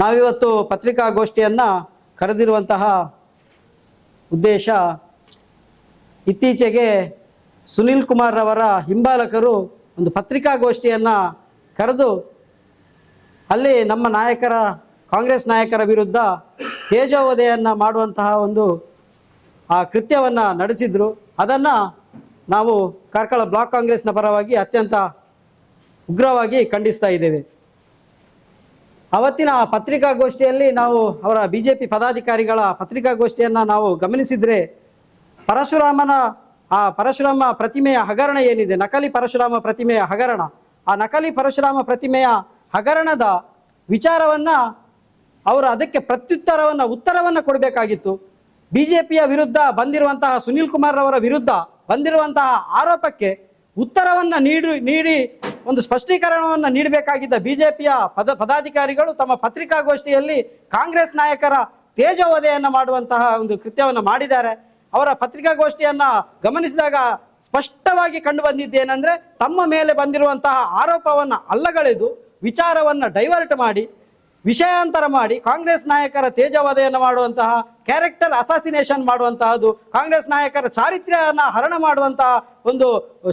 ನಾವಿವತ್ತು ಪತ್ರಿಕಾಗೋಷ್ಠಿಯನ್ನು ಕರೆದಿರುವಂತಹ ಉದ್ದೇಶ ಇತ್ತೀಚೆಗೆ ಸುನೀಲ್ ಕುಮಾರ್ ಅವರ ಹಿಂಬಾಲಕರು ಒಂದು ಪತ್ರಿಕಾಗೋಷ್ಠಿಯನ್ನು ಕರೆದು ಅಲ್ಲಿ ನಮ್ಮ ನಾಯಕರ, ಕಾಂಗ್ರೆಸ್ ನಾಯಕರ ವಿರುದ್ಧ ತೇಜೋವಧೆಯನ್ನು ಮಾಡುವಂತಹ ಒಂದು, ಆ ಕೃತ್ಯವನ್ನು ನಡೆಸಿದರು. ಅದನ್ನು ನಾವು ಕಾರ್ಕಳ ಬ್ಲಾಕ್ ಕಾಂಗ್ರೆಸ್ನ ಪರವಾಗಿ ಅತ್ಯಂತ ಉಗ್ರವಾಗಿ ಖಂಡಿಸ್ತಾ ಇದ್ದೇವೆ. ಅವತ್ತಿನ ಪತ್ರಿಕಾಗೋಷ್ಠಿಯಲ್ಲಿ ನಾವು ಅವರ ಬಿ ಜೆ ಪಿ ಪದಾಧಿಕಾರಿಗಳ ಪತ್ರಿಕಾಗೋಷ್ಠಿಯನ್ನು ನಾವು ಗಮನಿಸಿದರೆ ಪರಶುರಾಮನ, ಆ ಪರಶುರಾಮ ಪ್ರತಿಮೆಯ ಹಗರಣ ಏನಿದೆ? ನಕಲಿ ಪರಶುರಾಮ ಪ್ರತಿಮೆಯ ಹಗರಣ. ಆ ನಕಲಿ ಪರಶುರಾಮ ಪ್ರತಿಮೆಯ ಹಗರಣದ ವಿಚಾರವನ್ನು ಅವರು ಅದಕ್ಕೆ ಪ್ರತ್ಯುತ್ತರವನ್ನು, ಉತ್ತರವನ್ನು ಕೊಡಬೇಕಾಗಿತ್ತು. ಬಿ ಜೆ ಪಿಯ ವಿರುದ್ಧ ಬಂದಿರುವಂತಹ ಸುನಿಲ್ ಕುಮಾರ್ ಅವರ ವಿರುದ್ಧ ಬಂದಿರುವಂತಹ ಆರೋಪಕ್ಕೆ ಉತ್ತರವನ್ನು ನೀಡಿ ನೀಡಿ ಒಂದು ಸ್ಪಷ್ಟೀಕರಣವನ್ನು ನೀಡಬೇಕಾಗಿದ್ದ ಬಿಜೆಪಿಯ ಪದ ಪದಾಧಿಕಾರಿಗಳು ತಮ್ಮ ಪತ್ರಿಕಾಗೋಷ್ಠಿಯಲ್ಲಿ ಕಾಂಗ್ರೆಸ್ ನಾಯಕರ ತೇಜೋವಧೆಯನ್ನು ಮಾಡುವಂತಹ ಒಂದು ಕೃತ್ಯವನ್ನು ಮಾಡಿದ್ದಾರೆ. ಅವರ ಪತ್ರಿಕಾಗೋಷ್ಠಿಯನ್ನು ಗಮನಿಸಿದಾಗ ಸ್ಪಷ್ಟವಾಗಿ ಕಂಡು ಬಂದಿದ್ದೇನೆಂದರೆ ತಮ್ಮ ಮೇಲೆ ಬಂದಿರುವಂತಹ ಆರೋಪವನ್ನು ಅಲ್ಲಗಳೆದು ವಿಚಾರವನ್ನು ಡೈವರ್ಟ್ ಮಾಡಿ ವಿಷಯಾಂತರ ಮಾಡಿ ಕಾಂಗ್ರೆಸ್ ನಾಯಕರ ತೇಜವಧೆಯನ್ನು ಮಾಡುವಂತಹ ಕ್ಯಾರೆಕ್ಟರ್ ಅಸಾಸಿನೇಷನ್ ಮಾಡುವಂತಹದ್ದು, ಕಾಂಗ್ರೆಸ್ ನಾಯಕರ ಚಾರಿತ್ರ್ಯವನ್ನು ಹರಣ ಮಾಡುವಂತಹ ಒಂದು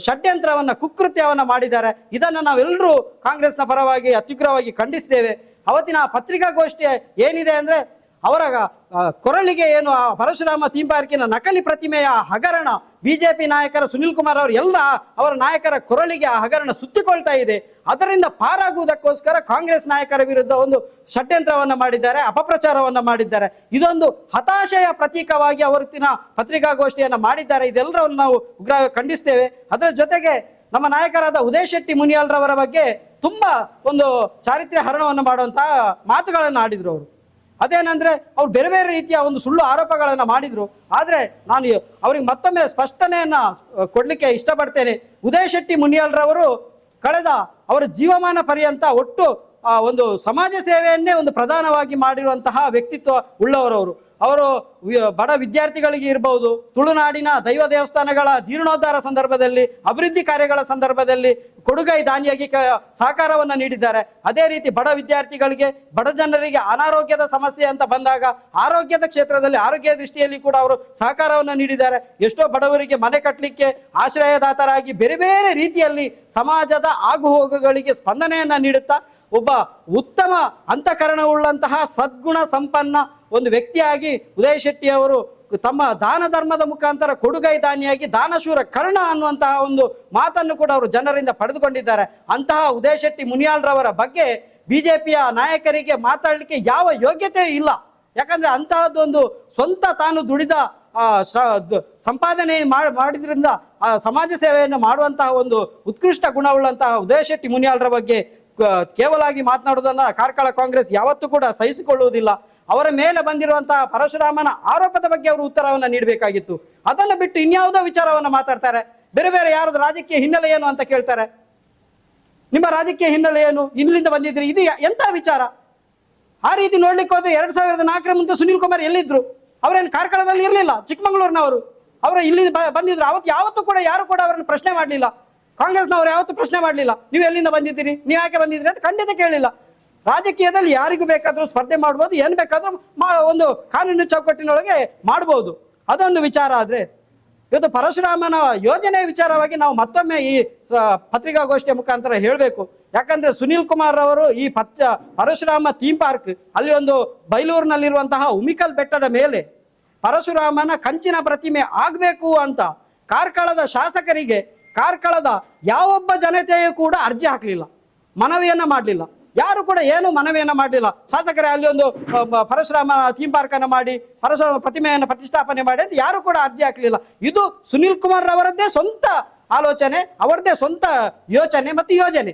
ಷಡ್ಯಂತ್ರವನ್ನ, ಕುಕೃತ್ಯವನ್ನ ಮಾಡಿದ್ದಾರೆ. ಇದನ್ನು ನಾವೆಲ್ಲರೂ ಕಾಂಗ್ರೆಸ್ನ ಪರವಾಗಿ ಅತ್ಯುಗ್ರವಾಗಿ ಖಂಡಿಸಿದ್ದೇವೆ. ಅವತ್ತಿನ ಪತ್ರಿಕಾಗೋಷ್ಠಿ ಏನಿದೆ ಅಂದ್ರೆ, ಅವರ ಕೊರಳಿಗೆ ಏನು ಪರಶುರಾಮ ಥೀಮ್ ಪಾರ್ಕಿನ ನಕಲಿ ಪ್ರತಿಮೆಯ ಹಗರಣ ಬಿಜೆಪಿ ನಾಯಕರ ಸುನಿಲ್ ಕುಮಾರ್ ಅವರು ಎಲ್ಲ ಅವರ ನಾಯಕರ ಕೊರಳಿಗೆ ಆ ಹಗರಣ ಸುತ್ತಿಕೊಳ್ತಾ ಇದೆ. ಅದರಿಂದ ಪಾರಾಗುವುದಕ್ಕೋಸ್ಕರ ಕಾಂಗ್ರೆಸ್ ನಾಯಕರ ವಿರುದ್ಧ ಒಂದು ಷಡ್ಯಂತ್ರವನ್ನು ಮಾಡಿದ್ದಾರೆ, ಅಪಪ್ರಚಾರವನ್ನು ಮಾಡಿದ್ದಾರೆ. ಇದೊಂದು ಹತಾಶೆಯ ಪ್ರತೀಕವಾಗಿ ಅವತ್ತಿನ ಪತ್ರಿಕಾಗೋಷ್ಠಿಯನ್ನು ಮಾಡಿದ್ದಾರೆ. ಇದೆಲ್ಲರನ್ನು ನಾವು ಉಗ್ರ ಖಂಡಿಸ್ತೇವೆ. ಅದರ ಜೊತೆಗೆ ನಮ್ಮ ನಾಯಕರಾದ ಉದಯ್ ಶೆಟ್ಟಿ ಮುನಿಯಾಲ್ರವರ ಬಗ್ಗೆ ತುಂಬ ಒಂದು ಚಾರಿತ್ರ್ಯ ಹರಣವನ್ನು ಮಾಡುವಂತಹ ಮಾತುಗಳನ್ನು ಆಡಿದರು ಅವರು. ಅದೇನಂದ್ರೆ ಅವ್ರು ಬೇರೆ ಬೇರೆ ರೀತಿಯ ಒಂದು ಸುಳ್ಳು ಆರೋಪಗಳನ್ನು ಮಾಡಿದ್ರು. ಆದರೆ ನಾನು ಅವ್ರಿಗೆ ಮತ್ತೊಮ್ಮೆ ಸ್ಪಷ್ಟನೆಯನ್ನ ಕೊಡಲಿಕ್ಕೆ ಇಷ್ಟಪಡ್ತೇನೆ. ಉದಯ ಶೆಟ್ಟಿ ಮುನಿಯಲ್ರವರು ಕಳೆದ ಅವರ ಜೀವಮಾನ ಪರ್ಯಂತ ಒಟ್ಟು ಒಂದು ಸಮಾಜ ಸೇವೆಯನ್ನೇ ಒಂದು ಪ್ರಧಾನವಾಗಿ ಮಾಡಿರುವಂತಹ ವ್ಯಕ್ತಿತ್ವ ಉಳ್ಳವರವರು. ಅವರು ಬಡ ವಿದ್ಯಾರ್ಥಿಗಳಿಗೆ ಇರಬಹುದು ತುಳುನಾಡಿನ ದೈವ ದೇವಸ್ಥಾನಗಳ ಜೀರ್ಣೋದ್ಧಾರ ಸಂದರ್ಭದಲ್ಲಿ, ಅಭಿವೃದ್ಧಿ ಕಾರ್ಯಗಳ ಸಂದರ್ಭದಲ್ಲಿ ಕೊಡುಗೈ ದಾನಿಯಾಗಿ ಸಹಕಾರವನ್ನು ನೀಡಿದ್ದಾರೆ. ಅದೇ ರೀತಿ ಬಡ ವಿದ್ಯಾರ್ಥಿಗಳಿಗೆ, ಬಡ ಜನರಿಗೆ ಅನಾರೋಗ್ಯದ ಸಮಸ್ಯೆ ಅಂತ ಬಂದಾಗ ಆರೋಗ್ಯದ ಕ್ಷೇತ್ರದಲ್ಲಿ ಆರೋಗ್ಯ ದೃಷ್ಟಿಯಲ್ಲಿ ಕೂಡ ಅವರು ಸಹಕಾರವನ್ನು ನೀಡಿದ್ದಾರೆ. ಎಷ್ಟೋ ಬಡವರಿಗೆ ಮನೆ ಕಟ್ಟಲಿಕ್ಕೆ ಆಶ್ರಯದಾತರಾಗಿ ಬೇರೆ ಬೇರೆ ರೀತಿಯಲ್ಲಿ ಸಮಾಜದ ಆಗುಹೋಗುಗಳಿಗೆ ಸ್ಪಂದನೆಯನ್ನ ನೀಡುತ್ತಾ ಒಬ್ಬ ಉತ್ತಮ ಅಂತಃಕರಣವುಳ್ಳಂತಹ ಸದ್ಗುಣ ಸಂಪನ್ನ ಒಂದು ವ್ಯಕ್ತಿಯಾಗಿ ಉದಯ್ ಶೆಟ್ಟಿ ಅವರು ತಮ್ಮ ದಾನ ಧರ್ಮದ ಮುಖಾಂತರ ಕೊಡುಗೈ ದಾನಿಯಾಗಿ ದಾನಶೂರ ಕರ್ಣ ಅನ್ನುವಂತಹ ಒಂದು ಮಾತನ್ನು ಕೂಡ ಅವರು ಜನರಿಂದ ಪಡೆದುಕೊಂಡಿದ್ದಾರೆ. ಅಂತಹ ಉದಯ್ ಶೆಟ್ಟಿ ಮುನಿಯಾಲ್ರವರ ಬಗ್ಗೆ ಬಿಜೆಪಿಯ ನಾಯಕರಿಗೆ ಮಾತಾಡಲಿಕ್ಕೆ ಯಾವ ಯೋಗ್ಯತೆ ಇಲ್ಲ. ಯಾಕಂದ್ರೆ ಅಂತಹದ್ದೊಂದು ಸ್ವಂತ ತಾನು ದುಡಿದ ಸಂಪಾದನೆ ಮಾಡ್- ಮಾಡಿದ್ರಿಂದ ಸಮಾಜ ಸೇವೆಯನ್ನು ಮಾಡುವಂತಹ ಒಂದು ಉತ್ಕೃಷ್ಟ ಗುಣವುಳ್ಳಂತಹ ಉದಯ್ ಶೆಟ್ಟಿ ಮುನಿಯಾಲ್ರ ಬಗ್ಗೆ ಕೇವಲಾಗಿ ಮಾತನಾಡುವುದನ್ನ ಕಾರ್ಕಳ ಕಾಂಗ್ರೆಸ್ ಯಾವತ್ತೂ ಕೂಡ ಸಹಿಸಿಕೊಳ್ಳುವುದಿಲ್ಲ. ಅವರ ಮೇಲೆ ಬಂದಿರುವಂತಹ ಪರಶುರಾಮನ ಆರೋಪದ ಬಗ್ಗೆ ಅವರು ಉತ್ತರವನ್ನು ನೀಡಬೇಕಾಗಿತ್ತು. ಅದನ್ನು ಬಿಟ್ಟು ಇನ್ಯಾವುದೋ ವಿಚಾರವನ್ನು ಮಾತಾಡ್ತಾರೆ. ಬೇರೆ ಬೇರೆ ಯಾರದು ರಾಜಕೀಯ ಹಿನ್ನೆಲೆ ಏನು ಅಂತ ಕೇಳ್ತಾರೆ. ನಿಮ್ಮ ರಾಜಕೀಯ ಹಿನ್ನೆಲೆ ಏನು? ಇಲ್ಲಿಂದ ಬಂದಿದ್ರಿ ಇದು ಎಂತ ವಿಚಾರ? ಆ ರೀತಿ ನೋಡ್ಲಿಕ್ಕೆ ಹೋದ್ರೆ ಎರಡ್ ಸಾವಿರದ ನಾಲ್ಕರ ಮುಂದೆ ಸುನಿಲ್ ಕುಮಾರ್ ಎಲ್ಲಿದ್ರು? ಅವರೇನು ಕಾರ್ಕಳದಲ್ಲಿ ಇರಲಿಲ್ಲ? ಚಿಕ್ಕಮಗಳೂರಿನವರು. ಅವರು ಇಲ್ಲಿ ಬಂದಿದ್ರು. ಅವತ್ತು ಯಾವತ್ತೂ ಕೂಡ ಯಾರು ಕೂಡ ಅವರನ್ನು ಪ್ರಶ್ನೆ ಮಾಡಲಿಲ್ಲ. ಕಾಂಗ್ರೆಸ್ನವರು ಯಾವತ್ತೂ ಪ್ರಶ್ನೆ ಮಾಡಲಿಲ್ಲ. ನೀವು ಎಲ್ಲಿಂದ ಬಂದಿದ್ದೀರಿ? ನೀವು ಯಾಕೆ ಬಂದಿದ್ದೀರಿ ಅಂತ ಖಂಡಿತ ಕೇಳಿಲ್ಲ. ರಾಜಕೀಯದಲ್ಲಿ ಯಾರಿಗೂ ಬೇಕಾದರೂ ಸ್ಪರ್ಧೆ ಮಾಡ್ಬೋದು, ಏನು ಬೇಕಾದರೂ ಮಾ ಒಂದು ಕಾನೂನು ಚೌಕಟ್ಟಿನೊಳಗೆ ಮಾಡ್ಬೋದು. ಅದೊಂದು ವಿಚಾರ ಆದರೆ, ಇವತ್ತು ಪರಶುರಾಮನ ಯೋಜನೆ ವಿಚಾರವಾಗಿ ನಾವು ಮತ್ತೊಮ್ಮೆ ಈ ಪತ್ರಿಕಾಗೋಷ್ಠಿಯ ಮುಖಾಂತರ ಹೇಳಬೇಕು. ಯಾಕಂದ್ರೆ ಸುನೀಲ್ ಕುಮಾರ್ ಅವರು ಈ ಪತ್, ಪರಶುರಾಮ ಥೀಮ್ ಪಾರ್ಕ್, ಅಲ್ಲಿ ಒಂದು ಬೈಲೂರಿನಲ್ಲಿರುವಂತಹ ಉಮಿಕಲ್ ಬೆಟ್ಟದ ಮೇಲೆ ಪರಶುರಾಮನ ಕಂಚಿನ ಪ್ರತಿಮೆ ಆಗಬೇಕು ಅಂತ ಕಾರ್ಕಳದ ಶಾಸಕರಿಗೆ ಕಾರ್ಕಳದ ಯಾವೊಬ್ಬ ಜನತೆಯೂ ಕೂಡ ಅರ್ಜಿ ಹಾಕಲಿಲ್ಲ, ಮನವಿಯನ್ನ ಮಾಡಲಿಲ್ಲ. ಯಾರು ಕೂಡ ಏನು ಮನವಿಯನ್ನ ಮಾಡಲಿಲ್ಲ. ಶಾಸಕರೇ, ಅಲ್ಲಿ ಒಂದು ಪರಶುರಾಮ ಥೀಮ್ ಪಾರ್ಕ್ ಅನ್ನು ಮಾಡಿ, ಪರಶುರಾಮ ಪ್ರತಿಮೆಯನ್ನು ಪ್ರತಿಷ್ಠಾಪನೆ ಮಾಡಿ ಅಂತ ಯಾರು ಕೂಡ ಅರ್ಜಿ ಹಾಕಲಿಲ್ಲ. ಇದು ಸುನಿಲ್ ಕುಮಾರ್ ಅವರದ್ದೇ ಸ್ವಂತ ಆಲೋಚನೆ, ಅವರದ್ದೇ ಸ್ವಂತ ಯೋಚನೆ ಮತ್ತು ಯೋಜನೆ.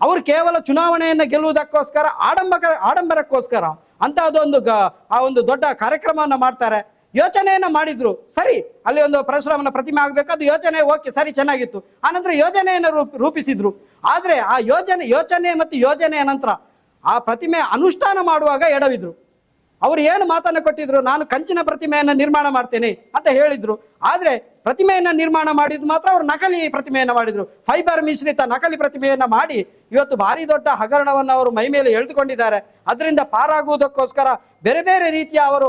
ಅವರು ಕೇವಲ ಚುನಾವಣೆಯನ್ನು ಗೆಲ್ಲುವುದಕ್ಕೋಸ್ಕರ ಆಡಂಬರ ಆಡಂಬರಕ್ಕೋಸ್ಕರ ಅಂತಹದೊಂದು ಆ ಒಂದು ದೊಡ್ಡ ಕಾರ್ಯಕ್ರಮವನ್ನು ಮಾಡ್ತಾರೆ. ಯೋಚನೆಯನ್ನ ಮಾಡಿದ್ರು. ಸರಿ, ಅಲ್ಲಿ ಒಂದು ಪರಶುರಾಮನ ಪ್ರತಿಮೆ ಆಗಬೇಕು, ಅದು ಯೋಚನೆ ಓಕೆ, ಸರಿ, ಚೆನ್ನಾಗಿತ್ತು. ಆನಂತರ ಯೋಜನೆಯನ್ನು ರೂಪ, ರೂಪಿಸಿದ್ರು. ಆದರೆ ಆ ಯೋಜನೆ, ಯೋಚನೆ ಮತ್ತು ಯೋಜನೆಯ ನಂತರ ಆ ಪ್ರತಿಮೆ ಅನುಷ್ಠಾನ ಮಾಡುವಾಗ ಎಡವಿದ್ರು. ಅವರು ಏನು ಮಾತನ್ನು ಕೊಟ್ಟಿದ್ರು? ನಾನು ಕಂಚಿನ ಪ್ರತಿಮೆಯನ್ನು ನಿರ್ಮಾಣ ಮಾಡ್ತೇನೆ ಅಂತ ಹೇಳಿದ್ರು. ಆದ್ರೆ ಪ್ರತಿಮೆಯನ್ನ ನಿರ್ಮಾಣ ಮಾಡಿದ್ದು ಮಾತ್ರ ಅವರು ನಕಲಿ ಪ್ರತಿಮೆಯನ್ನು ಮಾಡಿದ್ರು. ಫೈಬರ್ ಮಿಶ್ರಿತ ನಕಲಿ ಪ್ರತಿಮೆಯನ್ನು ಮಾಡಿ ಇವತ್ತು ಭಾರಿ ದೊಡ್ಡ ಹಗರಣವನ್ನು ಅವರು ಮೈ ಮೇಲೆ ಎಳೆದುಕೊಂಡಿದ್ದಾರೆ. ಅದರಿಂದ ಪಾರಾಗುವುದಕ್ಕೋಸ್ಕರ ಬೇರೆ ಬೇರೆ ರೀತಿಯ ಅವರು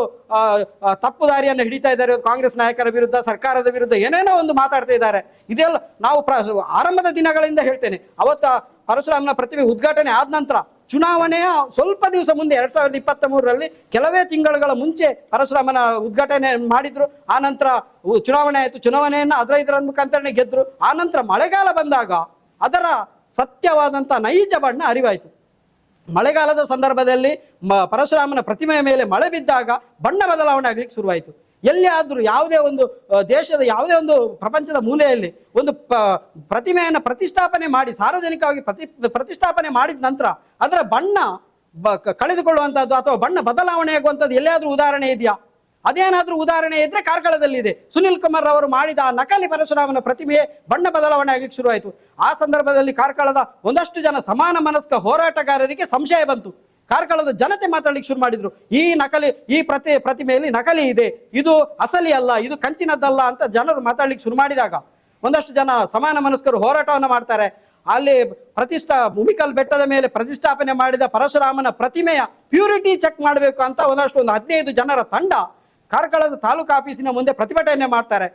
ತಪ್ಪು ದಾರಿಯನ್ನು ಹಿಡಿತಾ ಇದ್ದಾರೆ. ಕಾಂಗ್ರೆಸ್ ನಾಯಕರ ವಿರುದ್ಧ, ಸರ್ಕಾರದ ವಿರುದ್ಧ ಏನೇನೋ ಒಂದು ಮಾತಾಡ್ತಾ ಇದ್ದಾರೆ. ಇದೆಲ್ಲ ನಾವು ಆರಂಭದ ದಿನಗಳಿಂದ ಹೇಳ್ತೇನೆ. ಅವತ್ತು ಪರಶುರಾಮನ ಪ್ರತಿಮೆ ಉದ್ಘಾಟನೆ ಆದ ನಂತರ ಚುನಾವಣೆಯ ಸ್ವಲ್ಪ ದಿವಸ ಮುಂದೆ, ಎರಡ್ ಸಾವಿರದ ಇಪ್ಪತ್ತ ಮೂರರಲ್ಲಿ ಕೆಲವೇ ತಿಂಗಳುಗಳ ಮುಂಚೆ ಪರಶುರಾಮನ ಉದ್ಘಾಟನೆ ಮಾಡಿದ್ರು. ಆ ನಂತರ ಚುನಾವಣೆ ಆಯಿತು. ಚುನಾವಣೆಯನ್ನು ಅದರ ಇದರ ಮುಖಾಂತರನೇ ಗೆದ್ರು. ಆ ನಂತರ ಮಳೆಗಾಲ ಬಂದಾಗ ಅದರ ಸತ್ಯವಾದಂಥ ನೈಜ ಬಣ್ಣ ಅರಿವಾಯಿತು. ಮಳೆಗಾಲದ ಸಂದರ್ಭದಲ್ಲಿ ಮ- ಪರಶುರಾಮನ ಪ್ರತಿಮೆಯ ಮೇಲೆ ಮಳೆ ಬಿದ್ದಾಗ ಬಣ್ಣ ಬದಲಾವಣೆ ಆಗಲಿಕ್ಕೆ ಶುರುವಾಯಿತು. ಎಲ್ಲಿಯಾದ್ರೂ ಯಾವುದೇ ಒಂದು ದೇಶದ ಯಾವುದೇ ಒಂದು ಪ್ರಪಂಚದ ಮೂಲೆಯಲ್ಲಿ ಒಂದು ಪ- ಪ್ರತಿಮೆಯನ್ನು ಪ್ರತಿಷ್ಠಾಪನೆ ಮಾಡಿ, ಸಾರ್ವಜನಿಕವಾಗಿ ಪ್ರತಿ, ಪ್ರತಿಷ್ಠಾಪನೆ ಮಾಡಿದ ನಂತರ ಅದರ ಬಣ್ಣ ಬ- ಕಳೆದುಕೊಳ್ಳುವಂಥದ್ದು ಅಥವಾ ಬಣ್ಣ ಬದಲಾವಣೆ ಆಗುವಂಥದ್ದು ಎಲ್ಲಿಯಾದರೂ ಉದಾಹರಣೆ ಇದೆಯಾ? ಅದೇನಾದರೂ ಉದಾಹರಣೆ ಇದ್ದರೆ ಕಾರ್ಕಳದಲ್ಲಿದೆ. ಸುನಿಲ್ ಕುಮಾರ್ ಅವರು ಮಾಡಿದ ಆ ನಕಲಿ ಪರಶುರಾಮನ ಪ್ರತಿಮೆಯೇ ಬಣ್ಣ ಬದಲಾವಣೆ ಆಗಲಿಕ್ಕೆ ಶುರುವಾಯಿತು. ಆ ಸಂದರ್ಭದಲ್ಲಿ ಕಾರ್ಕಳದ ಒಂದಷ್ಟು ಜನ ಸಮಾನ ಮನಸ್ಕ ಹೋರಾಟಗಾರರಿಗೆ ಸಂಶಯ ಬಂತು. ಕಾರ್ಕಳದ ಜನತೆ ಮಾತಾಡ್ಲಿಕ್ಕೆ ಶುರು ಮಾಡಿದ್ರು. ಈ ನಕಲಿ, ಈ ಪ್ರತಿ, ಪ್ರತಿಮೆಯಲ್ಲಿ ನಕಲಿ ಇದೆ. ಇದು ಅಸಲಿ ಅಲ್ಲ, ಇದು ಕಂಚಿನದ್ದಲ್ಲ ಅಂತ ಜನರು ಮಾತಾಡ್ಲಿಕ್ಕೆ ಶುರು ಮಾಡಿದಾಗ ಒಂದಷ್ಟು ಜನ ಸಮಾನ ಮನಸ್ಕರು ಹೋರಾಟವನ್ನು ಮಾಡ್ತಾರೆ. ಅಲ್ಲಿ ಪ್ರತಿಷ್ಠಾ, ಭೂಮಿಕಲ್ ಬೆಟ್ಟದ ಮೇಲೆ ಪ್ರತಿಷ್ಠಾಪನೆ ಮಾಡಿದ ಪರಶುರಾಮನ ಪ್ರತಿಮೆಯ ಪ್ಯೂರಿಟಿ ಚೆಕ್ ಮಾಡಬೇಕು ಅಂತ ಒಂದಷ್ಟು ಒಂದು ಹದಿನೈದು ಜನರ ತಂಡ ಕಾರ್ಕಳದ ತಾಲೂಕು ಆಫೀಸಿನ ಮುಂದೆ ಪ್ರತಿಭಟನೆ ಮಾಡ್ತಾರೆ.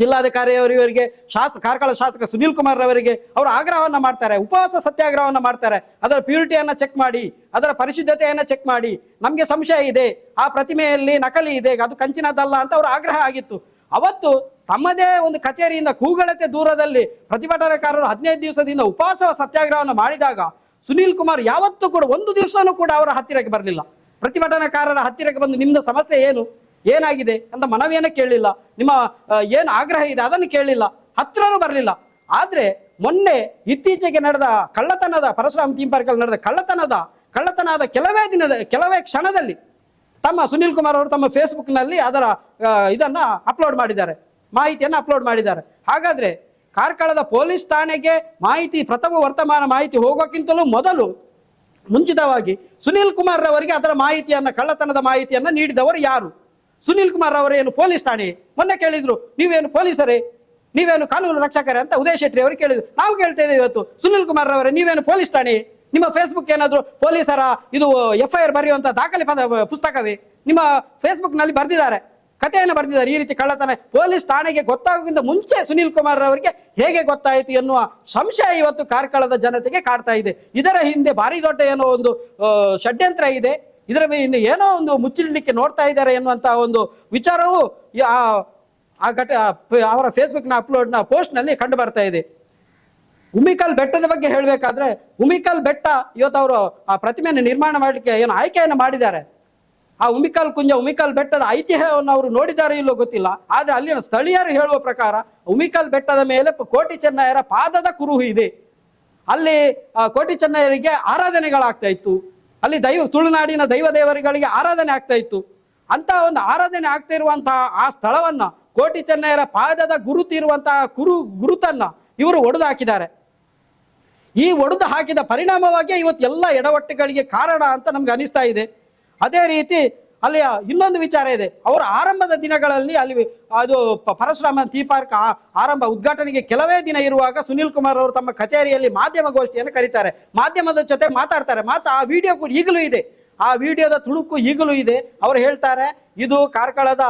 ಜಿಲ್ಲಾಧಿಕಾರಿಯವರಿಗೆ, ಶಾಸ, ಕಾರ್ಕಳ ಶಾಸಕ ಸುನೀಲ್ ಕುಮಾರ್ ರವರಿಗೆ ಅವರು ಆಗ್ರಹವನ್ನು ಮಾಡ್ತಾರೆ, ಉಪವಾಸ ಸತ್ಯಾಗ್ರಹವನ್ನು ಮಾಡ್ತಾರೆ. ಅದರ ಪ್ಯೂರಿಟಿಯನ್ನು ಚೆಕ್ ಮಾಡಿ, ಅದರ ಪರಿಶುದ್ಧತೆಯನ್ನು ಚೆಕ್ ಮಾಡಿ. ನಮಗೆ ಸಂಶಯ ಇದೆ, ಆ ಪ್ರತಿಮೆಯಲ್ಲಿ ನಕಲಿ ಇದೆ, ಅದು ಕಂಚಿನದಲ್ಲ ಅಂತ ಅವರ ಆಗ್ರಹ ಆಗಿತ್ತು. ಅವತ್ತು ತಮ್ಮದೇ ಒಂದು ಕಚೇರಿಯಿಂದ ಕೂಗಳತೆ ದೂರದಲ್ಲಿ ಪ್ರತಿಭಟನಾಕಾರರು ಹದಿನೈದು ದಿವಸದಿಂದ ಉಪವಾಸ ಸತ್ಯಾಗ್ರಹವನ್ನು ಮಾಡಿದಾಗ ಸುನೀಲ್ ಕುಮಾರ್ ಯಾವತ್ತೂ ಕೂಡ ಒಂದು ದಿವಸನೂ ಕೂಡ ಅವರ ಹತ್ತಿರಕ್ಕೆ ಬರಲಿಲ್ಲ. ಪ್ರತಿಭಟನಾಕಾರರ ಹತ್ತಿರಕ್ಕೆ ಬಂದು ನಿಮ್ಮ ಸಮಸ್ಯೆ ಏನು? ಏನಾಗಿದೆ ಅಂತ ಮನವಿಯನ್ನು ಕೇಳಲಿಲ್ಲ. ನಿಮ್ಮ ಏನು ಆಗ್ರಹ ಇದೆ ಅದನ್ನು ಕೇಳಲಿಲ್ಲ. ಹತ್ರನೂ ಬರಲಿಲ್ಲ. ಆದ್ರೆ ಮೊನ್ನೆ ಇತ್ತೀಚೆಗೆ ನಡೆದ ಕಳ್ಳತನದ, ಪರಶುರಾಮ್ ಥೀಮ್ ಪಾರ್ಕಲ್ಲಿ ನಡೆದ ಕಳ್ಳತನದ ಕಳ್ಳತನದ ಕೆಲವೇ ದಿನದ, ಕೆಲವೇ ಕ್ಷಣದಲ್ಲಿ ತಮ್ಮ ಸುನೀಲ್ ಕುಮಾರ್ ಅವರು ತಮ್ಮ ಫೇಸ್ಬುಕ್ನಲ್ಲಿ ಅದರ ಇದನ್ನು ಅಪ್ಲೋಡ್ ಮಾಡಿದ್ದಾರೆ. ಮಾಹಿತಿಯನ್ನು ಅಪ್ಲೋಡ್ ಮಾಡಿದ್ದಾರೆ. ಹಾಗಾದ್ರೆ ಕಾರ್ಕಳದ ಪೊಲೀಸ್ ಠಾಣೆಗೆ ಮಾಹಿತಿ, ಪ್ರಥಮ ವರ್ತಮಾನ ಮಾಹಿತಿ ಹೋಗೋಕ್ಕಿಂತಲೂ ಮೊದಲು ಮುಂಚಿತವಾಗಿ ಸುನೀಲ್ ಕುಮಾರ್ ಅವರಿಗೆ ಅದರ ಮಾಹಿತಿಯನ್ನ, ಕಳ್ಳತನದ ಮಾಹಿತಿಯನ್ನ ನೀಡಿದವರು ಯಾರು? ಸುನೀಲ್ ಕುಮಾರ್ ಅವರೇನು ಪೊಲೀಸ್ ಠಾಣೆ? ಮೊನ್ನೆ ಕೇಳಿದ್ರು, ನೀವೇನು ಪೊಲೀಸರೇ? ನೀವೇನು ಕಾನೂನು ರಕ್ಷಕರೇ ಅಂತ ಉದಯ ಶೆಟ್ಟಿ ಅವರು ಕೇಳಿದ್ರು. ನಾವು ಕೇಳ್ತಾ ಇದ್ದೇವೆ ಇವತ್ತು. ಸುನೀಲ್ ಕುಮಾರ್ ಅವರೇ, ನೀವೇನು ಪೊಲೀಸ್ ಠಾಣೆ? ನಿಮ್ಮ ಫೇಸ್ಬುಕ್ ಏನಾದರೂ ಪೊಲೀಸರ ಇದು ಎಫ್ ಐ ಆರ್ ಬರೆಯುವಂಥ ದಾಖಲೆ ಪದ, ಪುಸ್ತಕವೇ? ನಿಮ್ಮ ಫೇಸ್ಬುಕ್ನಲ್ಲಿ ಬರೆದಿದ್ದಾರೆ. ಕಥೆಯನ್ನು ಬರೆದಿದ್ದಾರೆ. ಈ ರೀತಿ ಕಳ್ಳತನ. ಪೊಲೀಸ್ ಠಾಣೆಗೆ ಗೊತ್ತಾಗೋಕ್ಕಿಂತ ಮುಂಚೆ ಸುನೀಲ್ ಕುಮಾರ್ ಅವರಿಗೆ ಹೇಗೆ ಗೊತ್ತಾಯಿತು ಎನ್ನುವ ಸಂಶಯ ಇವತ್ತು ಕಾರ್ಕಳದ ಜನತೆಗೆ ಕಾಡ್ತಾ ಇದೆ. ಇದರ ಹಿಂದೆ ಭಾರಿ ದೊಡ್ಡ ಏನೋ ಒಂದು ಷಡ್ಯಂತ್ರ ಇದೆ. ಇದರ ಮೇಲೆ ಏನೋ ಒಂದು ಮುಚ್ಚಿಡಲಿಕ್ಕೆ ನೋಡ್ತಾ ಇದ್ದಾರೆ ಎನ್ನುವಂಥ ಒಂದು ವಿಚಾರವು ಆ ಘಟ ಅವರ ಫೇಸ್ಬುಕ್ನ ಅಪ್ಲೋಡ್ನ ಪೋಸ್ಟ್ನಲ್ಲಿ ಕಂಡು ಬರ್ತಾ ಇದೆ. ಉಮಿಕಲ್ ಬೆಟ್ಟದ ಬಗ್ಗೆ ಹೇಳಬೇಕಾದ್ರೆ, ಉಮಿಕಲ್ ಬೆಟ್ಟ ಇವತ್ತು ಅವರು ಆ ಪ್ರತಿಮೆಯನ್ನು ನಿರ್ಮಾಣ ಮಾಡಲಿಕ್ಕೆ ಏನು ಆಯ್ಕೆಯನ್ನು ಮಾಡಿದ್ದಾರೆ. ಆ ಉಮಿಕಲ್ ಕುಂಜ, ಉಮಿಕಲ್ ಬೆಟ್ಟದ ಐತಿಹ್ಯವನ್ನು ಅವರು ನೋಡಿದ್ದಾರೆ ಇಲ್ಲೋ ಗೊತ್ತಿಲ್ಲ. ಆದರೆ ಅಲ್ಲಿನ ಸ್ಥಳೀಯರು ಹೇಳುವ ಪ್ರಕಾರ ಉಮಿಕಲ್ ಬೆಟ್ಟದ ಮೇಲೆ ಕೋಟಿ ಚೆನ್ನಯ್ಯರ ಪಾದದ ಕುರುಹು ಇದೆ. ಅಲ್ಲಿ ಕೋಟಿ ಚೆನ್ನಯ್ಯರಿಗೆ ಆರಾಧನೆಗಳಾಗ್ತಾ ಇತ್ತು. ಅಲ್ಲಿ ದೈವ ತುಳುನಾಡಿನ ದೈವ ದೇವರುಗಳಿಗೆ ಆರಾಧನೆ ಆಗ್ತಾ ಇತ್ತು. ಅಂತ ಒಂದು ಆರಾಧನೆ ಆಗ್ತಾ ಇರುವಂತಹ ಆ ಸ್ಥಳವನ್ನ ಕೋಟಿ ಚೆನ್ನಯ್ಯರ ಪಾದದ ಗುರುತಿರುವಂತಹ ಕುರು ಗುರುತನ್ನ ಇವರು ಒಡೆದು ಹಾಕಿದ್ದಾರೆ. ಈ ಒಡೆದು ಹಾಕಿದ ಪರಿಣಾಮವಾಗಿ ಇವತ್ತು ಎಲ್ಲ ಎಡವಟ್ಟುಗಳಿಗೆ ಕಾರಣ ಅಂತ ನಮ್ಗೆ ಅನಿಸ್ತಾ ಇದೆ. ಅದೇ ರೀತಿ ಅಲ್ಲಿ ಇನ್ನೊಂದು ವಿಚಾರ ಇದೆ. ಅವರ ಆರಂಭದ ದಿನಗಳಲ್ಲಿ ಅಲ್ಲಿ ಅದು ಪರಶುರಾಮ ಥೀ ಪಾರ್ಕ್ ಆರಂಭ ಉದ್ಘಾಟನೆಗೆ ಕೆಲವೇ ದಿನ ಇರುವಾಗ ಸುನಿಲ್ ಕುಮಾರ್ ಅವರು ತಮ್ಮ ಕಚೇರಿಯಲ್ಲಿ ಮಾಧ್ಯಮ ಗೋಷ್ಠಿಯನ್ನು ಕರೀತಾರೆ. ಮಾಧ್ಯಮದ ಜೊತೆ ಮಾತಾಡ್ತಾರೆ. ಮಾತಾ ಆ ವಿಡಿಯೋ ಕೂಡ ಈಗಲೂ ಇದೆ. ಆ ವಿಡಿಯೋದ ತುಣುಕು ಈಗಲೂ ಇದೆ. ಅವರು ಹೇಳ್ತಾರೆ, ಇದು ಕಾರ್ಕಳದ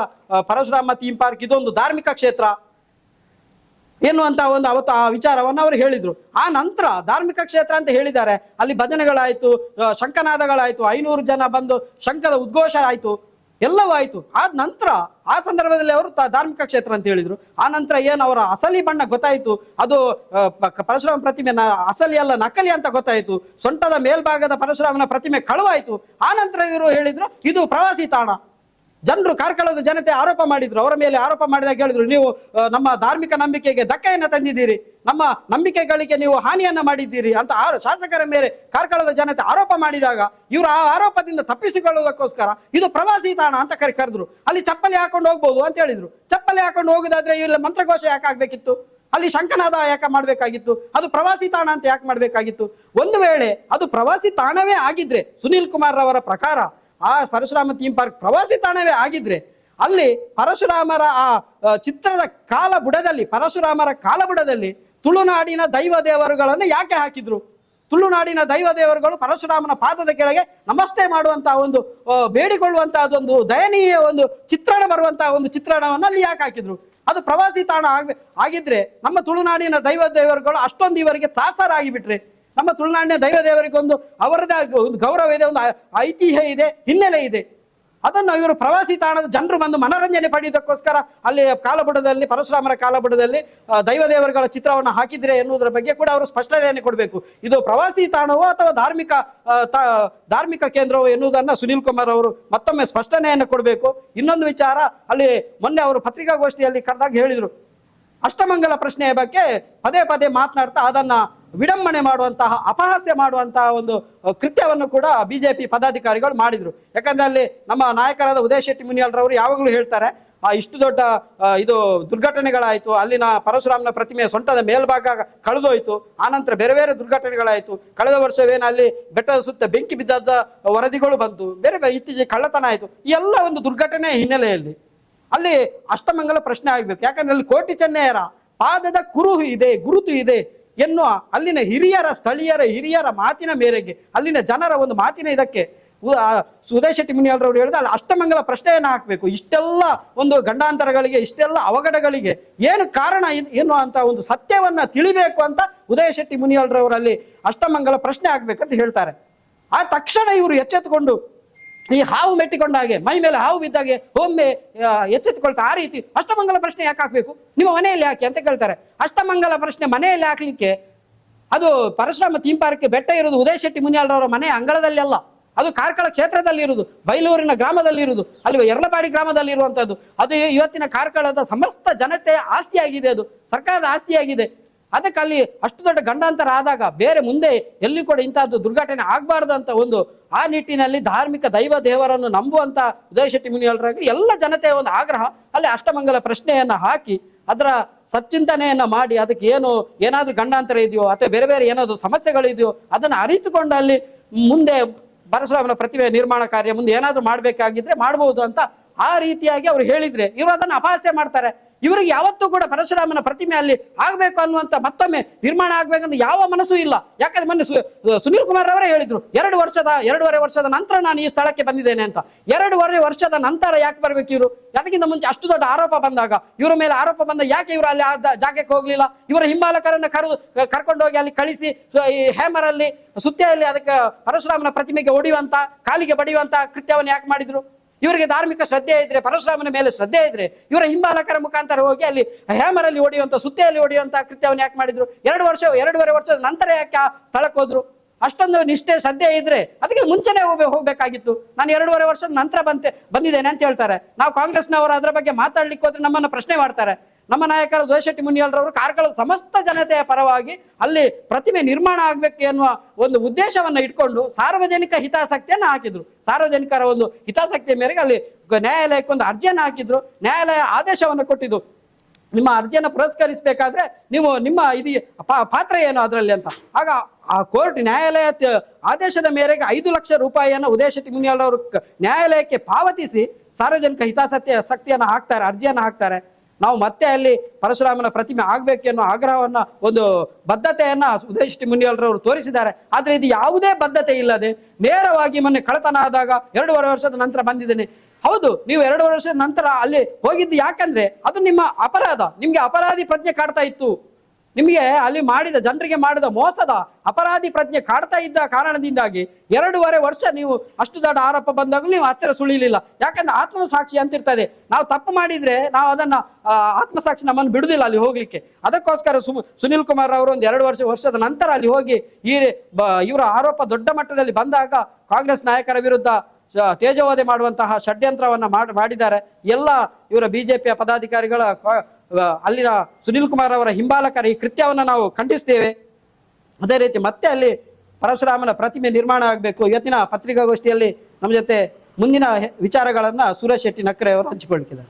ಪರಶುರಾಮ ಥೀಮ್ ಪಾರ್ಕ್, ಇದೊಂದು ಧಾರ್ಮಿಕ ಕ್ಷೇತ್ರ. ಎನ್ನುವಂತ ಒಂದು ಅವತ್ತು ಆ ವಿಚಾರವನ್ನು ಅವರು ಹೇಳಿದರು. ಆ ನಂತರ ಧಾರ್ಮಿಕ ಕ್ಷೇತ್ರ ಅಂತ ಹೇಳಿದ್ದಾರೆ. ಅಲ್ಲಿ ಭಜನೆಗಳಾಯಿತು ಶಂಕನಾದಗಳಾಯಿತು ಐನೂರು ಜನ ಬಂದು ಶಂಕದ ಉದ್ಘೋಷ ಆಯಿತು ಎಲ್ಲವೂ ಆಯಿತು. ಆದ ನಂತರ ಆ ಸಂದರ್ಭದಲ್ಲಿ ಅವರು ಧಾರ್ಮಿಕ ಕ್ಷೇತ್ರ ಅಂತ ಹೇಳಿದರು. ಆ ನಂತರ ಏನು ಅವರ ಅಸಲಿ ಬಣ್ಣ ಗೊತ್ತಾಯ್ತು. ಅದು ಪರಶುರಾಮ ಪ್ರತಿಮೆ ಅಸಲಿ ಅಲ್ಲ, ನಕಲಿ ಅಂತ ಗೊತ್ತಾಯ್ತು. ಸೊಂಟದ ಮೇಲ್ಭಾಗದ ಪರಶುರಾಮನ ಪ್ರತಿಮೆ ಕಳುವಾಯಿತು. ಆ ನಂತರ ಇವರು ಹೇಳಿದರು, ಇದು ಪ್ರವಾಸಿ ತಾಣ. ಜನರು ಕಾರ್ಕಳದ ಜನತೆ ಆರೋಪ ಮಾಡಿದ್ರು. ಅವರ ಮೇಲೆ ಆರೋಪ ಮಾಡಿದಾಗ ಹೇಳಿದ್ರು, ನೀವು ನಮ್ಮ ಧಾರ್ಮಿಕ ನಂಬಿಕೆಗೆ ಧಕ್ಕೆಯನ್ನು ತಂದಿದ್ದೀರಿ. ನಮ್ಮ ನಂಬಿಕೆಗಳಿಗೆ ನೀವು ಹಾನಿಯನ್ನ ಮಾಡಿದ್ದೀರಿ ಅಂತ ಆರೋ ಶಾಸಕರ ಮೇಲೆ ಕಾರ್ಕಳದ ಜನತೆ ಆರೋಪ ಮಾಡಿದಾಗ, ಇವರು ಆ ಆರೋಪದಿಂದ ತಪ್ಪಿಸಿಕೊಳ್ಳುವುದಕ್ಕೋಸ್ಕರ ಇದು ಪ್ರವಾಸಿ ತಾಣ ಅಂತ ಕರೆ, ಕರೆದ್ರು. ಅಲ್ಲಿ ಚಪ್ಪಲಿ ಹಾಕೊಂಡು ಹೋಗ್ಬೋದು ಅಂತ ಹೇಳಿದ್ರು. ಚಪ್ಪಲಿ ಹಾಕೊಂಡು ಹೋಗುದಾದ್ರೆ ಇಲ್ಲ ಮಂತ್ರಘೋಷ ಯಾಕೆ ಆಗ್ಬೇಕಿತ್ತು? ಅಲ್ಲಿ ಶಂಕನಾದ ಯಾಕೆ ಮಾಡಬೇಕಾಗಿತ್ತು? ಅದು ಪ್ರವಾಸಿ ತಾಣ ಅಂತ ಯಾಕೆ ಮಾಡಬೇಕಾಗಿತ್ತು? ಒಂದು ವೇಳೆ ಅದು ಪ್ರವಾಸಿ ತಾಣವೇ ಆಗಿದ್ರೆ ಸುನೀಲ್ ಕುಮಾರ್ ಅವರ ಪ್ರಕಾರ ಆ ಪರಶುರಾಮ ಥೀಮ್ ಪಾರ್ಕ್ ಪ್ರವಾಸಿ ತಾಣವೇ ಆಗಿದ್ರೆ ಅಲ್ಲಿ ಪರಶುರಾಮರ ಆ ಚಿತ್ರದ ಕಾಲ ಬುಡದಲ್ಲಿ ಪರಶುರಾಮರ ಕಾಲ ಬುಡದಲ್ಲಿ ತುಳುನಾಡಿನ ದೈವ ದೇವರುಗಳನ್ನು ಯಾಕೆ ಹಾಕಿದ್ರು? ತುಳುನಾಡಿನ ದೈವ ದೇವರುಗಳು ಪರಶುರಾಮನ ಪಾದದ ಕೆಳಗೆ ನಮಸ್ತೆ ಮಾಡುವಂತಹ ಒಂದು ಬೇಡಿಕೊಳ್ಳುವಂತಹ ಅದೊಂದು ದಯನೀಯ ಒಂದು ಚಿತ್ರಣ ಬರುವಂತಹ ಒಂದು ಚಿತ್ರಣವನ್ನು ಅಲ್ಲಿ ಯಾಕೆ ಹಾಕಿದ್ರು? ಅದು ಪ್ರವಾಸಿ ತಾಣ ಆಗ, ಆಗಿದ್ರೆ ನಮ್ಮ ತುಳುನಾಡಿನ ದೈವ ದೇವರುಗಳು ಅಷ್ಟೊಂದು ಇವರಿಗೆ ತ್ರಾಸರಾಗಿ ಬಿಟ್ರೆ ನಮ್ಮ ತುಳುನಾಡಿನ ದೈವ ದೇವರಿಗೆ ಒಂದು ಅವರದೇ ಒಂದು ಗೌರವ ಇದೆ, ಒಂದು ಐತಿಹ್ಯ ಇದೆ, ಹಿನ್ನೆಲೆ ಇದೆ. ಅದನ್ನು ಇವರು ಪ್ರವಾಸಿ ತಾಣದ ಜನರು ಬಂದು ಮನೋರಂಜನೆ ಪಡೆಯುವುದಕ್ಕೋಸ್ಕರ ಅಲ್ಲಿ ಕಾಲಬುಡದಲ್ಲಿ, ಪರಶುರಾಮರ ಕಾಲಬುಡದಲ್ಲಿ ದೈವ ದೇವರುಗಳ ಚಿತ್ರವನ್ನು ಹಾಕಿದ್ರೆ ಎನ್ನುವುದರ ಬಗ್ಗೆ ಕೂಡ ಅವರು ಸ್ಪಷ್ಟನೆಯನ್ನು ಕೊಡಬೇಕು. ಇದು ಪ್ರವಾಸಿ ತಾಣವೋ ಅಥವಾ ಧಾರ್ಮಿಕ ಧಾರ್ಮಿಕ ಕೇಂದ್ರವೋ ಎನ್ನುವುದನ್ನು ಸುನೀಲ್ ಕುಮಾರ್ ಅವರು ಮತ್ತೊಮ್ಮೆ ಸ್ಪಷ್ಟನೆಯನ್ನು ಕೊಡಬೇಕು. ಇನ್ನೊಂದು ವಿಚಾರ, ಅಲ್ಲಿ ಮೊನ್ನೆ ಅವರು ಪತ್ರಿಕಾಗೋಷ್ಠಿಯಲ್ಲಿ ಕರೆದಾಗ ಹೇಳಿದರು. ಅಷ್ಟಮಂಗಲ ಪ್ರಶ್ನೆಯ ಬಗ್ಗೆ ಪದೇ ಪದೇ ಮಾತನಾಡ್ತಾ ಅದನ್ನ ವಿಡಂಬಣೆ ಮಾಡುವಂತಹ, ಅಪಹಾಸ್ಯ ಮಾಡುವಂತಹ ಒಂದು ಕೃತ್ಯವನ್ನು ಕೂಡ ಬಿಜೆಪಿ ಪದಾಧಿಕಾರಿಗಳು ಮಾಡಿದ್ರು. ಯಾಕಂದ್ರೆ ಅಲ್ಲಿ ನಮ್ಮ ನಾಯಕರಾದ ಉದಯ ಶೆಟ್ಟಿ ಮುನಿಯಾಲ್ರವರು ಯಾವಾಗಲೂ ಹೇಳ್ತಾರೆ, ಆ, ಇಷ್ಟು ದೊಡ್ಡ ಇದು ದುರ್ಘಟನೆಗಳಾಯಿತು, ಅಲ್ಲಿನ ಪರಶುರಾಮನ ಪ್ರತಿಮೆಯ ಸೊಂಟದ ಮೇಲ್ಭಾಗ ಕಳೆದೋಯ್ತು ಆನಂತರ ಬೇರೆ ಬೇರೆ ದುರ್ಘಟನೆಗಳಾಯಿತು, ಕಳೆದ ವರ್ಷವೇನು ಅಲ್ಲಿ ಬೆಟ್ಟದ ಸುತ್ತ ಬೆಂಕಿ ಬಿದ್ದದ ವರದಿಗಳು ಬಂತು, ಬೇರೆ ಬೇರೆ ಇತ್ತೀಚೆಗೆ ಕಳ್ಳತನ ಆಯಿತು, ಈ ಎಲ್ಲ ಒಂದು ದುರ್ಘಟನೆ ಹಿನ್ನೆಲೆಯಲ್ಲಿ. ಅಲ್ಲಿ ಅಷ್ಟಮಂಗಲ ಪ್ರಶ್ನೆ ಆಗಬೇಕು. ಯಾಕಂದ್ರೆ ಅಲ್ಲಿ ಕೋಟಿ ಚೆನ್ನಯ್ಯರ ಪಾದದ ಕುರುಹು ಇದೆ ಗುರುತು ಇದೆ ಎನ್ನುವ ಅಲ್ಲಿನ ಹಿರಿಯರ ಸ್ಥಳೀಯರ ಹಿರಿಯರ ಮಾತಿನ ಮೇರೆಗೆ ಅಲ್ಲಿನ ಜನರ ಒಂದು ಮಾತಿನ ಇದಕ್ಕೆ ಸುದೇಶ ಆ, ಸುಧೀರ್ ಶೆಟ್ಟಿ ಮುನಿಯಾಲ್ರವ್ರು ಹೇಳಿದ ಅಲ್ಲಿ ಅಷ್ಟಮಂಗಲ ಪ್ರಶ್ನೆಯನ್ನು ಹಾಕಬೇಕು. ಇಷ್ಟೆಲ್ಲ ಒಂದು ಗಂಡಾಂತರಗಳಿಗೆ ಇಷ್ಟೆಲ್ಲ ಅವಘಡಗಳಿಗೆ ಏನು ಕಾರಣ ಏನು ಅಂತ ಒಂದು ಸತ್ಯವನ್ನ ತಿಳಿಬೇಕು ಅಂತ ಉದಯ ಶೆಟ್ಟಿ ಮುನಿಯಾಲ್ರವರಲ್ಲಿ ಅಷ್ಟಮಂಗಲ ಪ್ರಶ್ನೆ ಆಗ್ಬೇಕಂತ ಹೇಳ್ತಾರೆ. ಆ ತಕ್ಷಣ ಇವರು ಎಚ್ಚೆತ್ತುಕೊಂಡು ಈ ಹಾವು ಮೆಟ್ಟಿಕೊಂಡ ಹಾಗೆ, ಮೈ ಮೇಲೆ ಹಾವು ಬಿದ್ದಾಗೆ ಒಮ್ಮೆ ಎಚ್ಚೆತ್ತುಕೊಳ್ತಾ ಆ ರೀತಿ, ಅಷ್ಟಮಂಗಲ ಪ್ರಶ್ನೆ ಯಾಕೆ ಹಾಕ್ಬೇಕು? ನಿಮ್ಮ ಮನೆಯಲ್ಲಿ ಹಾಕಿ ಅಂತ ಕೇಳ್ತಾರೆ. ಅಷ್ಟಮಂಗಲ ಪ್ರಶ್ನೆ ಮನೆಯಲ್ಲಿ ಹಾಕ್ಲಿಕ್ಕೆ ಅದು ಪರಶುರಾಮ ಥೀಮ್ ಬೆಟ್ಟ ಇರುವುದು ಉದಯ ಶೆಟ್ಟಿ ಮುನಿಯಾಲ್ರವರ ಮನೆ ಅಂಗಳದಲ್ಲಿ ಅಲ್ಲ. ಅದು ಕಾರ್ಕಳ ಕ್ಷೇತ್ರದಲ್ಲಿ ಇರುವುದು, ಬೈಲೂರಿನ ಗ್ರಾಮದಲ್ಲಿ ಇರುವುದು ಅಲ್ಲಿ ಎರಳಬಾಡಿ ಗ್ರಾಮದಲ್ಲಿ ಇರುವಂತದ್ದು ಅದು ಇವತ್ತಿನ ಕಾರ್ಕಳದ ಸಮಸ್ತ ಜನತೆಯ ಆಸ್ತಿಯಾಗಿದೆ ಅದು, ಸರ್ಕಾರದ ಆಸ್ತಿಯಾಗಿದೆ. ಅದಕ್ಕೆ ಅಲ್ಲಿ ಅಷ್ಟು ದೊಡ್ಡ ಗಂಡಾಂತರ ಆದಾಗ ಬೇರೆ ಮುಂದೆ ಎಲ್ಲಿ ಕೂಡ ಇಂಥದ್ದು ದುರ್ಘಟನೆ ಆಗಬಾರ್ದು ಅಂತ ಒಂದು ಆ ನಿಟ್ಟಿನಲ್ಲಿ ಧಾರ್ಮಿಕ ದೈವ ದೇವರನ್ನು ನಂಬುವಂತ ಉದಯ ಶೆಟ್ಟಿ ಎಲ್ಲ ಜನತೆಯ ಒಂದು ಆಗ್ರಹ. ಅಲ್ಲಿ ಅಷ್ಟಮಂಗಲ ಪ್ರಶ್ನೆಯನ್ನ ಹಾಕಿ, ಅದರ ಸಚ್ಚಿಂತನೆಯನ್ನು ಮಾಡಿ, ಅದಕ್ಕೆ ಏನು, ಏನಾದರೂ ಗಂಡಾಂತರ ಇದೆಯೋ, ಅಥವಾ ಬೇರೆ ಬೇರೆ ಏನಾದರೂ ಸಮಸ್ಯೆಗಳಿದೆಯೋ, ಅದನ್ನು ಅರಿತುಕೊಂಡು ಅಲ್ಲಿ ಮುಂದೆ ಪರಶುರಾಮನ ಪ್ರತಿಭೆ ನಿರ್ಮಾಣ ಕಾರ್ಯ ಮುಂದೆ ಏನಾದರೂ ಮಾಡ್ಬೇಕಾಗಿದ್ರೆ ಮಾಡಬಹುದು ಅಂತ ಆ ರೀತಿಯಾಗಿ ಅವ್ರು ಹೇಳಿದ್ರೆ. ಇವರು ಅದನ್ನು ಅಪಹಾಸ್ಯ ಮಾಡ್ತಾರೆ. ಇವರಿಗೆ ಯಾವತ್ತೂ ಕೂಡ ಪರಶುರಾಮನ ಪ್ರತಿಮೆ ಅಲ್ಲಿ ಆಗಬೇಕು ಅನ್ನುವಂಥ ಮತ್ತೊಮ್ಮೆ ನಿರ್ಮಾಣ ಆಗಬೇಕಂತ ಯಾವ ಮನಸ್ಸು ಇಲ್ಲ. ಯಾಕಂದ್ರೆ ಮೊನ್ನೆ ಸುನೀಲ್ ಕುಮಾರ್ ಅವರೇ ಹೇಳಿದ್ರು, ಎರಡು ವರ್ಷದ, ಎರಡೂವರೆ ವರ್ಷದ ನಂತರ ನಾನು ಈ ಸ್ಥಳಕ್ಕೆ ಬಂದಿದ್ದೇನೆ ಅಂತ. ಎರಡೂವರೆ ವರ್ಷದ ನಂತರ ಯಾಕೆ ಬರ್ಬೇಕು ಇವರು? ಅದಕ್ಕಿಂತ ಮುಂಚೆ ಅಷ್ಟು ದೊಡ್ಡ ಆರೋಪ ಬಂದಾಗ, ಇವರ ಮೇಲೆ ಆರೋಪ ಬಂದ ಯಾಕೆ ಇವರು ಅಲ್ಲಿ ಆ ಜಾಗಕ್ಕೆ ಹೋಗ್ಲಿಲ್ಲ? ಇವರ ಹಿಂಬಾಲಕರನ್ನ ಕರೆದು ಕರ್ಕೊಂಡು ಹೋಗಿ ಅಲ್ಲಿ ಕಳಿಸಿ ಈ ಹ್ಯಾಮರ್ ಅಲ್ಲಿ, ಸುತ್ತಿಯಲ್ಲಿ ಅದಕ್ಕೆ ಪರಶುರಾಮನ ಪ್ರತಿಮೆಗೆ ಹೊಡೆಯುವಂತ ಕಾಲಿಗೆ ಬಡಿಯುವಂತ ಕೃತ್ಯವನ್ನು ಯಾಕೆ ಮಾಡಿದ್ರು? ಇವರಿಗೆ ಧಾರ್ಮಿಕ ಶ್ರದ್ಧೆ ಇದ್ರೆ, ಪರಶುರಾಮನ ಮೇಲೆ ಶ್ರದ್ಧೆ ಇದ್ರೆ, ಇವರ ಹಿಂಬಾಲಕರ ಮುಖಾಂತರ ಹೋಗಿ ಅಲ್ಲಿ ಹ್ಯಾಮರಲ್ಲಿ ಹೊಡೆಯುವಂತ ಸುತ್ತೆಯಲ್ಲಿ ಹೊಡೆಯುವಂತ ಕೃತ್ಯವನ್ನು ಯಾಕೆ ಮಾಡಿದ್ರು? ಎರಡು ವರ್ಷ, ಎರಡೂವರೆ ವರ್ಷದ ನಂತರ ಯಾಕೆ ಆ ಸ್ಥಳಕ್ಕೆ ಹೋದ್ರು? ಅಷ್ಟೊಂದು ನಿಷ್ಠೆ, ಶ್ರದ್ಧೆ ಇದ್ರೆ ಅದಕ್ಕೆ ಮುಂಚೆನೆ ಹೋಗ ಹೋಗ್ಬೇಕಾಗಿತ್ತು. ನಾನು ಎರಡೂವರೆ ವರ್ಷದ ನಂತರ ಬಂತೆ ಬಂದಿದ್ದೇನೆ ಅಂತ ಹೇಳ್ತಾರೆ. ನಾವು ಕಾಂಗ್ರೆಸ್ನವರು ಅದರ ಬಗ್ಗೆ ಮಾತಾಡ್ಲಿಕ್ಕೆ ಹೋದ್ರೆ ನಮ್ಮನ್ನು ಪ್ರಶ್ನೆ ಮಾಡ್ತಾರೆ. ನಮ್ಮ ನಾಯಕರು ದ್ವೇಷಟ್ಟಿ ಮುನಿಯಲ್ರವರು ಕಾರ್ಕಳದ ಸಮಸ್ತ ಜನತೆಯ ಪರವಾಗಿ ಅಲ್ಲಿ ಪ್ರತಿಮೆ ನಿರ್ಮಾಣ ಆಗ್ಬೇಕು ಎನ್ನುವ ಒಂದು ಉದ್ದೇಶವನ್ನು ಇಟ್ಕೊಂಡು ಸಾರ್ವಜನಿಕ ಹಿತಾಸಕ್ತಿಯನ್ನು ಹಾಕಿದ್ರು. ಸಾರ್ವಜನಿಕರ ಒಂದು ಹಿತಾಸಕ್ತಿಯ ಮೇರೆಗೆ ಅಲ್ಲಿ ನ್ಯಾಯಾಲಯಕ್ಕೆ ಒಂದು ಅರ್ಜಿಯನ್ನು ಹಾಕಿದ್ರು. ನ್ಯಾಯಾಲಯ ಆದೇಶವನ್ನು ಕೊಟ್ಟಿದ್ದು. ನಿಮ್ಮ ಅರ್ಜಿಯನ್ನು ಪುರಸ್ಕರಿಸಬೇಕಾದ್ರೆ ನೀವು ನಿಮ್ಮ ಇದು ಪಾತ್ರ ಏನು ಅದರಲ್ಲಿ ಅಂತ. ಆಗ ಆ ಕೋರ್ಟ್ ನ್ಯಾಯಾಲಯ ಆದೇಶದ ಮೇರೆಗೆ ಐದು ಲಕ್ಷ ರೂಪಾಯಿಯನ್ನು ಉದಯ ಶೆಟ್ಟಿ ಮುನಿಯಾಲ್ ಅವರು ನ್ಯಾಯಾಲಯಕ್ಕೆ ಪಾವತಿಸಿ ಸಾರ್ವಜನಿಕ ಹಿತಾಸಕ್ತಿಯ, ಶಕ್ತಿಯನ್ನು ಹಾಕ್ತಾರೆ, ಅರ್ಜಿಯನ್ನು ಹಾಕ್ತಾರೆ. ನಾವು ಮತ್ತೆ ಅಲ್ಲಿ ಪರಶುರಾಮನ ಪ್ರತಿಮೆ ಆಗಬೇಕು ಅನ್ನೋ ಆಗ್ರಹವನ್ನ ಒಂದು ಬದ್ಧತೆಯನ್ನ ಉದಯ ಶೆಟ್ಟಿ ಮುನಿಯಲ್ರವರು ತೋರಿಸಿದ್ದಾರೆ. ಆದ್ರೆ ಇದು ಯಾವುದೇ ಬದ್ಧತೆ ಇಲ್ಲದೆ ನೇರವಾಗಿ ಮೊನ್ನೆ ಕಳತನ ಆದಾಗ ಎರಡೂವರೆ ವರ್ಷದ ನಂತರ ಬಂದಿದ್ದೇನೆ. ಹೌದು, ನೀವು ಎರಡು ವರ್ಷದ ನಂತರ ಅಲ್ಲಿ ಹೋಗಿದ್ದು ಯಾಕಂದ್ರೆ ಅದು ನಿಮ್ಮ ಅಪರಾಧ. ನಿಮ್ಗೆ ಅಪರಾಧಿ ಪ್ರಜ್ಞೆ ಕಾಡ್ತಾ ಇತ್ತು. ನಿಮಗೆ ಅಲ್ಲಿ ಮಾಡಿದ, ಜನರಿಗೆ ಮಾಡಿದ ಮೋಸದ ಅಪರಾಧಿ ಪ್ರಜ್ಞೆ ಕಾಡ್ತಾ ಇದ್ದ ಕಾರಣದಿಂದಾಗಿ ಎರಡೂವರೆ ವರ್ಷ ನೀವು ಅಷ್ಟು ದೊಡ್ಡ ಆರೋಪ ಬಂದಾಗಲೂ ನೀವು ಹತ್ತಿರ ಸುಳಿಲಿಲ್ಲ. ಯಾಕಂದ್ರೆ ಆತ್ಮಸಾಕ್ಷಿ ಅಂತಿರ್ತದೆ. ನಾವು ತಪ್ಪು ಮಾಡಿದ್ರೆ ನಾವು ಅದನ್ನ ಆತ್ಮಸಾಕ್ಷಿ ನಮ್ಮನ್ನು ಬಿಡುದಿಲ್ಲ ಅಲ್ಲಿ ಹೋಗ್ಲಿಕ್ಕೆ. ಅದಕ್ಕೋಸ್ಕರ ಸು ಸುನಿಲ್ ಕುಮಾರ್ ಅವರು ಒಂದು ಎರಡು ವರ್ಷ, ವರ್ಷದ ನಂತರ ಅಲ್ಲಿ ಹೋಗಿ ಈ ಇವರ ಆರೋಪ ದೊಡ್ಡ ಮಟ್ಟದಲ್ಲಿ ಬಂದಾಗ ಕಾಂಗ್ರೆಸ್ ನಾಯಕರ ವಿರುದ್ಧ ತೇಜೋವಧೆ ಮಾಡುವಂತಹ ಷಡ್ಯಂತ್ರವನ್ನ ಮಾಡ್- ಮಾಡಿದ್ದಾರೆ. ಎಲ್ಲ ಇವರ ಬಿಜೆಪಿಯ ಪದಾಧಿಕಾರಿಗಳ ಅಲ್ಲಿನ ಸುನಿಲ್ ಕುಮಾರ್ ಅವರ ಹಿಂಬಾಲಕರ ಈ ಕೃತ್ಯವನ್ನು ನಾವು ಖಂಡಿಸ್ತೇವೆ. ಅದೇ ರೀತಿ ಮತ್ತೆ ಅಲ್ಲಿ ಪರಶುರಾಮನ ಪ್ರತಿಮೆ ನಿರ್ಮಾಣ ಆಗಬೇಕು. ಇವತ್ತಿನ ಪತ್ರಿಕಾಗೋಷ್ಠಿಯಲ್ಲಿ ನಮ್ಮ ಜೊತೆ ಮುಂದಿನ ವಿಚಾರಗಳನ್ನು ಸೂರಜ್ ಶೆಟ್ಟಿ ನಕ್ರೆ ಅವರು ಹಂಚಿಕೊಳ್ಳಿದ್ದಾರೆ